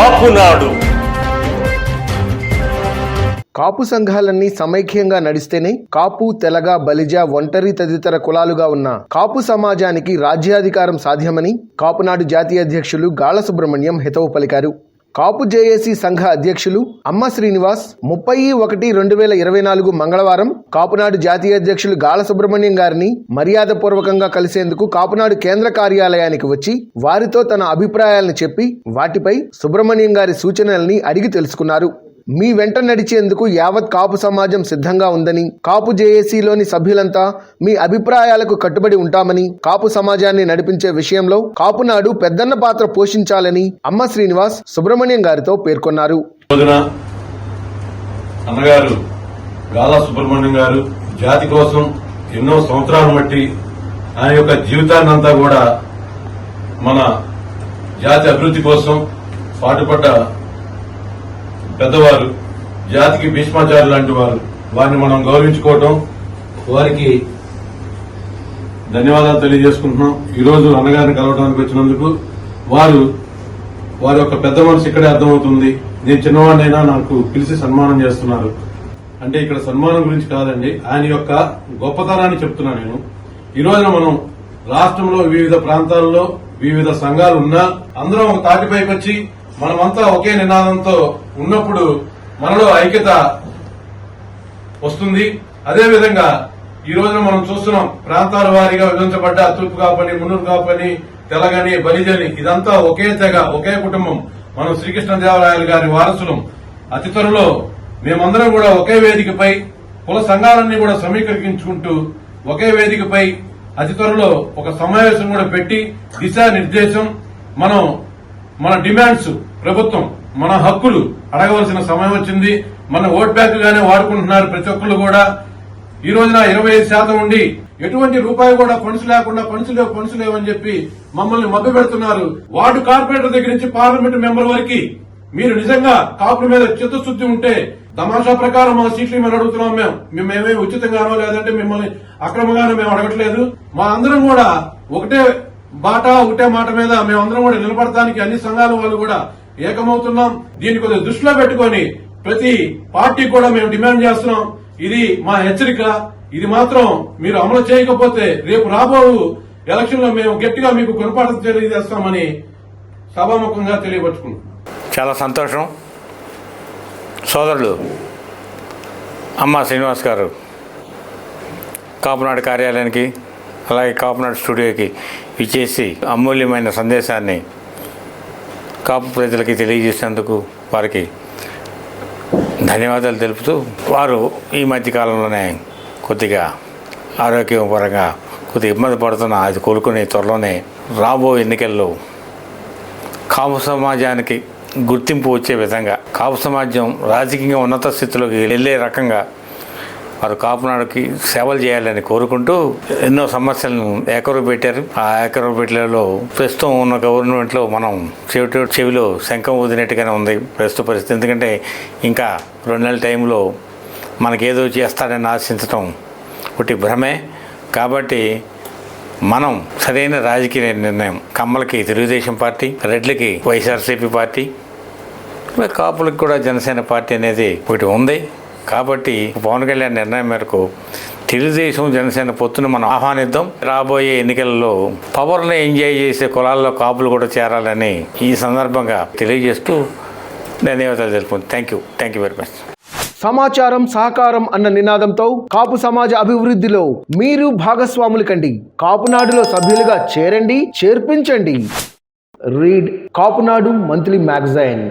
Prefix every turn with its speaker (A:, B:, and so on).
A: కాపునాడు.
B: కాపు సంఘాలన్నీ సమైక్యంగా నడిస్తేనే కాపు తెలగ బలిజ ఒంటరి తదితర కులాలుగా ఉన్న కాపు సమాజానికి రాజ్యాధికారం సాధ్యమని కాపునాడు జాతీయ అధ్యక్షులు గాళ సుబ్రహ్మణ్యం హితవు పలికారు. కాపు జేఏసీ సంఘ అధ్యక్షులు అమ్మ శ్రీనివాస్ ముప్పై ఒకటి రెండు వేల ఇరవై నాలుగు మంగళవారం కాపునాడు జాతీయ అధ్యక్షులు గాల సుబ్రహ్మణ్యం గారిని మర్యాదపూర్వకంగా కలిసేందుకు కాపునాడు కేంద్ర కార్యాలయానికి వచ్చి వారితో తన అభిప్రాయాలను చెప్పి వాటిపై సుబ్రహ్మణ్యం గారి సూచనల్ని అడిగి తెలుసుకున్నారు. మీ వెంట నడిచేందుకు యావత్ కాపు సమాజం సిద్ధంగా ఉందని కాపు జేఏసీలోని సభ్యులంతా మీ అభిప్రాయాలకు కట్టుబడి ఉంటామని కాపు సమాజాన్ని నడిపించే విషయంలో కాపునాడు పెద్దన్న పాత్ర పోషించాలని అమ్మ శ్రీనివాస్ సుబ్రహ్మణ్యం గారితో పేర్కొన్నారు.
C: అన్నగారు గాలా సుబ్రహ్మణ్యం గారు జాతి కోసం ఎన్నో సంవత్సరాలు బట్టి ఆయన యొక్క జీవితాన్నంతా కూడా మన జాతి అభివృద్ధి కోసం పాటుపడ్డ పెద్దవారు జాతికి భీష్మాచార్య లాంటి వారు. వారిని మనం గౌరవించుకోవటం వారికి ధన్యవాదాలు తెలియజేసుకుంటున్నాం. ఈరోజు అన్నగారిని కలవడానికి వచ్చినందుకు వారు వారి యొక్క పెద్ద మనసు ఇక్కడే అర్థమవుతుంది. నేను చిన్నవాడినైనా నాకు పిలిచి సన్మానం చేస్తున్నారు. అంటే ఇక్కడ సన్మానం గురించి కాదండి ఆయన యొక్క గొప్పతనాన్ని చెప్తున్నా నేను. ఈ రోజున మనం రాష్ట్రంలో వివిధ ప్రాంతాల్లో వివిధ సంఘాలు ఉన్నా అందరం ఒక తాటిపైకి వచ్చి మనమంతా ఒకే నినాదంతో ఉన్నప్పుడు మనలో ఐక్యత వస్తుంది. అదేవిధంగా ఈ రోజున మనం చూస్తున్నాం ప్రాంతాల వారీగా విభజించబడ్డ తూర్పు కాపని మున్నూరు కాపని తెలగని బలిజని ఇదంతా ఒకే తెగ ఒకే కుటుంబం. మనం శ్రీకృష్ణదేవరాయలు గారి వారసులం. అతి త్వరలో మేమందరం కూడా ఒకే వేదికపై కుల సంఘాలన్నీ కూడా సమీకరించుకుంటూ ఒకే వేదికపై అతి త్వరలో ఒక సమావేశం కూడా పెట్టి దిశానిర్దేశం. మనం మన డిమాండ్స్ ప్రభుత్వం మన హక్కులు అడగవలసిన సమయం వచ్చింది. మన ఓట్ బ్యాంక్ గానే వాడుకుంటున్నారు ప్రతి ఒక్కరు కూడా. ఈ రోజున ఇరవై ఐదు శాతం ఉండి ఎటువంటి రూపాయి కూడా ఫండ్స్ లేకుండా ఫండ్స్ లేవు ఫండ్స్ లేవని చెప్పి మమ్మల్ని మభ్య పెడుతున్నారు. వార్డు కార్పొరేటర్ దగ్గర నుంచి పార్లమెంట్ మెంబర్ వరకు మీరు నిజంగా కాపుల మీద చిత్తశుద్ధి ఉంటే తమాషా ప్రకారం మా సీట్లు మేము అడుగుతున్నాం మేము. మేము మేమే ఉచితంగానో లేదంటే మిమ్మల్ని అక్రమంగానో మేము అడగట్లేదు. మా అందరం కూడా ఒకటే బాట ఒకటే మాట మీద మేమందరం కూడా నిలబడటానికి అన్ని సంఘాల వాళ్ళు కూడా ఏకమవుతున్నాం. దీన్ని కొద్దిగా దృష్టిలో పెట్టుకొని ప్రతి పార్టీ కూడా మేము డిమాండ్ చేస్తున్నాం. ఇది మా హెచ్చరిక. ఇది మాత్రం మీరు అమలు చేయకపోతే రేపు రాబో ఎలక్షన్లో మేము గట్టిగా మీకు గుణపాఠం తెలియజేస్తామని సభాముఖంగా తెలియపరుచుకున్నాం
D: చాలా సంతోషం. సోదరులు అమ్మ శ్రీనివాస్ గారు కాపునాడు కార్యాలయానికి అలాగే కాపునాడు స్టూడియోకి ఇచ్చేసి అమూల్యమైన సందేశాన్ని కాపు ప్రజలకి తెలియజేసినందుకు వారికి ధన్యవాదాలు తెలుపుతూ వారు ఈ మధ్యకాలంలోనే కొద్దిగా ఆరోగ్యపరంగా కొద్దిగా ఇబ్బంది పడుతున్న అది కోలుకునే త్వరలోనే రాబో ఎన్నికల్లో కాపు సమాజానికి గుర్తింపు వచ్చే విధంగా కాపు సమాజం రాజకీయంగా ఉన్నత స్థితిలోకి వెళ్ళే రకంగా వారు కాపునాడుకి సేవలు చేయాలని కోరుకుంటూ ఎన్నో సమస్యలను ఏకరు పెట్టారు ఆ ఏకరు పెట్టలలో ప్రస్తుతం ఉన్న గవర్నమెంట్లో మనం చెవిటి చెవిలో శంఖం ఊదినట్టుగానే ఉంది ప్రస్తుత పరిస్థితి. ఎందుకంటే ఇంకా రెండు నెలల టైంలో మనకేదో చేస్తాడని ఆశించడం ఒకటి భ్రమే. కాబట్టి మనం సరైన రాజకీయ నిర్ణయం కమ్మలకి తెలుగుదేశం పార్టీ రెడ్లకి వైఎస్ఆర్సీపీ పార్టీ కాపులకు కూడా జనసేన పార్టీ అనేది ఒకటి ఉంది. కాబట్టి పవన్ కళ్యాణ్ నిర్ణయం మేరకు తెలుగుదేశం జనసేన పొత్తును మనం ఆహ్వానిద్దాం. రాబోయే ఎన్నికలలో పవర్ని ఎంజాయ్ చేసే కులాల్లో కాపులు కూడా చేరాలని ఈ సందర్భంగా తెలియజేస్తూ ధన్యవాదాలు తెలుపుకుంది thank you thank you very much
B: సమాచారం సహకారం అన్న నినాదంతో కాపు సమాజ అభివృద్ధిలో మీరు భాగస్వాములు కండి. కాపునాడులో సభ్యులుగా చేరండి చేర్పించండి. Read Kapunadu monthly magazine.